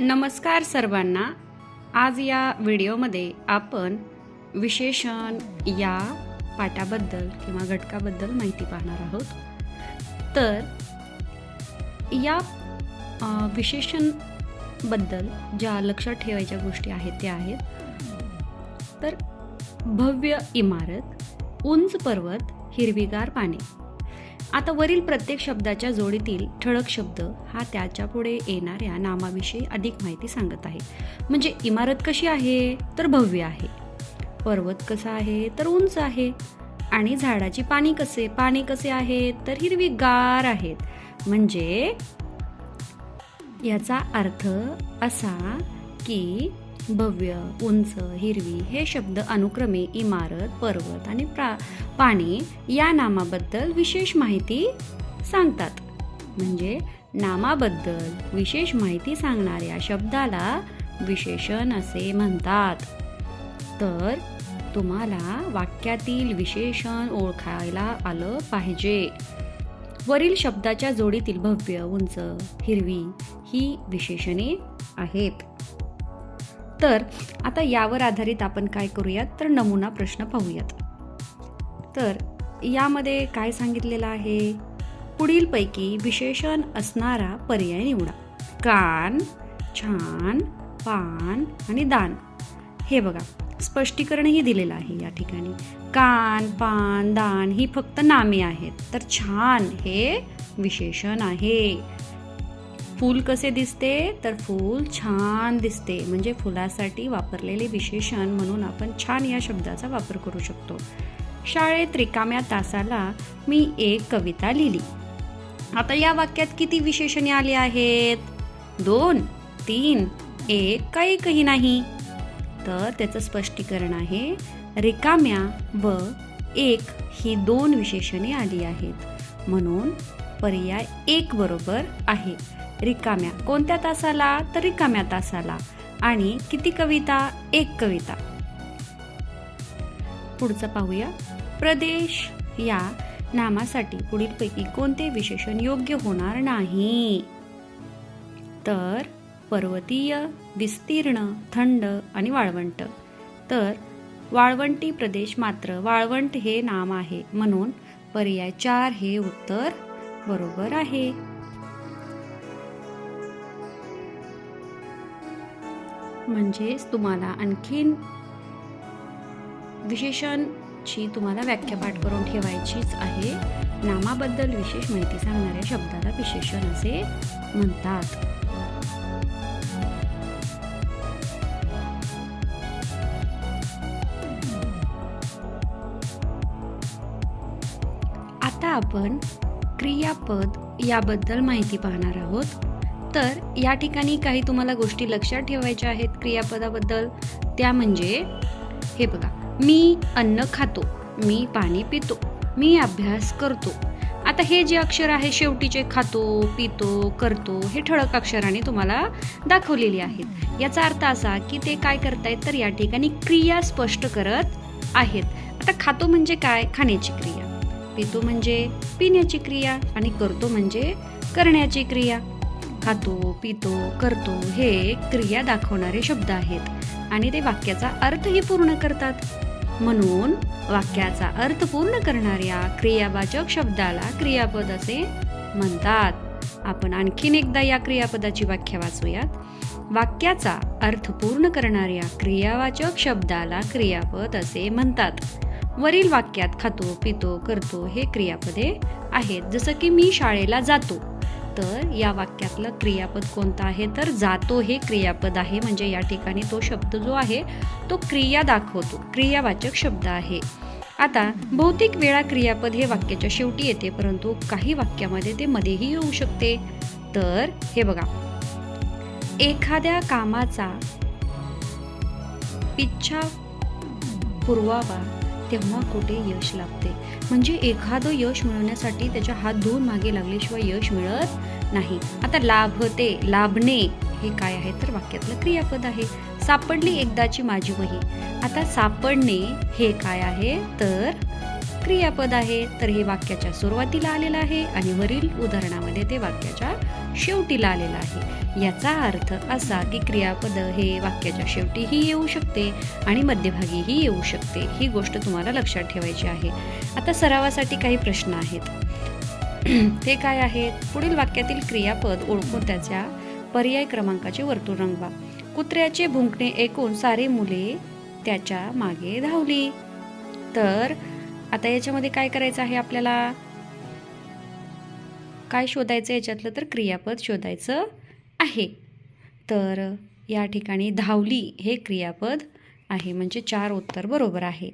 नमस्कार सर्वांना. आज या व्हिडिओमध्ये आपण विशेषण या पाठाबद्दल किंवा घटकाबद्दल माहिती पाहणार आहोत. तर या विशेषणबद्दल ज्या लक्षात ठेवायच्या गोष्टी आहेत त्या आहेत. तर भव्य इमारत उंच पर्वत हिरवीगार पाने. आता वरील प्रत्येक शब्दाच्या जोडीतील ठळक शब्द हा त्याच्या पुढे येणाऱ्या नामाविषयी अधिक माहिती सांगत आहे. म्हणजे इमारत कशी आहे? तर भव्य आहे. पर्वत कसा आहे? तर उंच आहे. आणि झाडाची पाणी कसे? पाणी कसे आहेत? तर हिरवीगार आहेत. म्हणजे याचा अर्थ असा की भव्य उंच हिरवी हे शब्द अनुक्रमे इमारत पर्वत आणि प्रा पाणी या नामाबद्दल विशेष माहिती सांगतात. म्हणजे नामाबद्दल विशेष माहिती सांगणाऱ्या शब्दाला विशेषण असे म्हणतात. तर तुम्हाला वाक्यातील विशेषण ओळखायला आलं पाहिजे. वरील शब्दाच्या जोडीतील भव्य उंच हिरवी ही विशेषणे आहेत. तर आता यावर आधारित आपण काय करूयात? तर नमुना प्रश्न पाहूयात. तर यामध्ये काय सांगितलेलं आहे? पुढीलपैकी विशेषण असणारा पर्याय निवडा. कान छान पान आणि दान. हे बघा स्पष्टीकरणही दिलेलं आहे या ठिकाणी. कान पान दान ही फक्त नामे आहेत. तर छान हे विशेषण आहे. फूल कसे दिसते? तर फूल छान दिसते. म्हणजे फुलासाठी वापरलेले विशेषण म्हणून आपण छान या शब्दाचा वापर करू शकतो. शाळेत रिकाम्या तासाला मी एक कविता लिहिली. आता या वाक्यात किती विशेषणे आली आहेत? दोन तीन एक का एकही नाही? तर त्याचं स्पष्टीकरण आहे रिकाम्या व एक ही दोन विशेषणे आली आहेत. म्हणून पर्याय एक बरोबर आहे. रिकाम्या. कोणत्या तासाला? तर रिकाम्या तासाला. आणि किती कविता? एक कविता. पुढचं पाहूया. प्रदेश या नामासाठी पुढीलपैकी कोणते विशेषण योग्य होणार नाही? तर पर्वतीय विस्तीर्ण थंड आणि वाळवंट. तर वाळवंटी प्रदेश मात्र वाळवंट हे नाम आहे. म्हणून पर्याय चार हे उत्तर बरोबर आहे. म्हणजेच तुम्हाला आणखीन विशेषणची तुम्हाला व्याख्या पाठ करून ठेवायचीच आहे. नामाबद्दल विशेष माहिती सांगणाऱ्या शब्दाला विशेषण असे म्हणतात. आता आपण क्रियापद याबद्दल माहिती पाहणार आहोत. तर या ठिकाणी काही तुम्हाला गोष्टी लक्षात ठेवायच्या आहेत क्रियापदाबद्दल. त्या म्हणजे हे बघा मी अन्न खातो मी पाणी पितो मी अभ्यास करतो. आता हे जे अक्षर आहे शेवटीचे खातो पितो करतो हे ठळक अक्षराने तुम्हाला दाखवलेली आहेत. याचा अर्थ असा की ते काय करतायत तर या ठिकाणी क्रिया स्पष्ट करत आहेत. आता खातो म्हणजे काय? खाण्याची क्रिया. पितो म्हणजे पिण्याची क्रिया आणि करतो म्हणजे करण्याची क्रिया. खातो पितो करतो हे क्रिया दाखवणारे शब्द आहेत. आणि ते वाक्याचा अर्थही पूर्ण करतात. म्हणून वाक्याचा अर्थ पूर्ण करणाऱ्या क्रियावाचक शब्दाला क्रियापद असे म्हणतात. आपण आणखीन एकदा या क्रियापदाची व्याख्या वाचूयात. वाक्याचा अर्थ पूर्ण करणाऱ्या क्रियावाचक शब्दाला क्रियापद असे म्हणतात. वरील वाक्यात खातो पितो करतो हे क्रियापदे आहेत. जसं की मी शाळेला जातो. तर या वाक्यातलं क्रियापद कोणतं आहे? तर जातो हे क्रियापद आहे. म्हणजे या ठिकाणी तो शब्द जो आहे तो क्रिया दाखवतो. क्रियावाचक शब्द आहे. आता बहुतेक वेळा क्रियापद हे वाक्याच्या शेवटी येते परंतु काही वाक्यामध्ये ते मध्येही येऊ शकते. तर हे बघा. एखाद्या कामाचा पिच्छा पुरवावा तेव्हा कुठे यश लाभते? म्हणजे एखादं यश मिळवण्यासाठी त्याच्या हात धुवून मागे लागल्याशिवाय यश मिळत नाही. आता लाभते लाभणे हे काय आहे? तर वाक्यातलं क्रियापद आहे. सापडली एकदाची माझी वही. आता सापडणे हे काय आहे? तर क्रियापद आहे तर हे वाक्याच्या सुरुवातीला आलेलं आहे आणि वरील उदाहरणामध्ये ते वाक्याच्या शेवटीला आलेलं आहे. याचा अर्थ असा की क्रियापद हे वाक्याच्या शेवटीही येऊ शकते आणि मध्यभागीही येऊ शकते ही गोष्ट तुम्हाला लक्षात ठेवायची आहे. आता सरावासाठी काही प्रश्न आहेत. ते काय आहेत? पुढील वाक्यातील क्रियापद ओळखून त्याच्या पर्याय क्रमांकाचे वर्तुळ रंगवा. कुत्र्याचे भुंकणे ऐकून सारे मुले त्याच्यामागे धावली. तर आता याच्यामध्ये काय करायचं आहे आपल्याला? काय शोधायचं याच्यातलं? तर क्रियापद शोधायचं आहे. तर या ठिकाणी धावली हे क्रियापद आहे. म्हणजे चार उत्तर बरोबर आहे.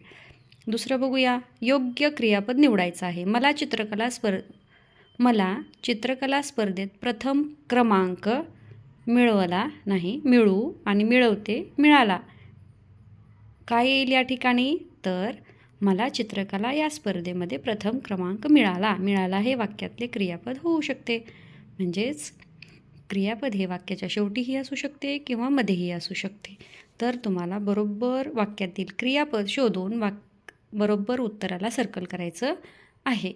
दुसरं बघूया. योग्य क्रियापद निवडायचं आहे. मला चित्रकला स्पर् मला चित्रकला स्पर्धेत प्रथम क्रमांक मिळवला नाही मिळू आणि मिळवते मिळाला. काय येईल या ठिकाणी? तर मला चित्रकला या स्पर्धेमध्ये प्रथम क्रमांक मिळाला. मिळाला हे वाक्यातले क्रियापद होऊ शकते. म्हणजेच क्रियापद हे वाक्याच्या शेवटीही असू शकते किंवा मध्येही असू शकते. तर तुम्हाला बरोबर वाक्यातील क्रियापद शोधून वाक बरोबर उत्तराला सर्कल करायचं आहे.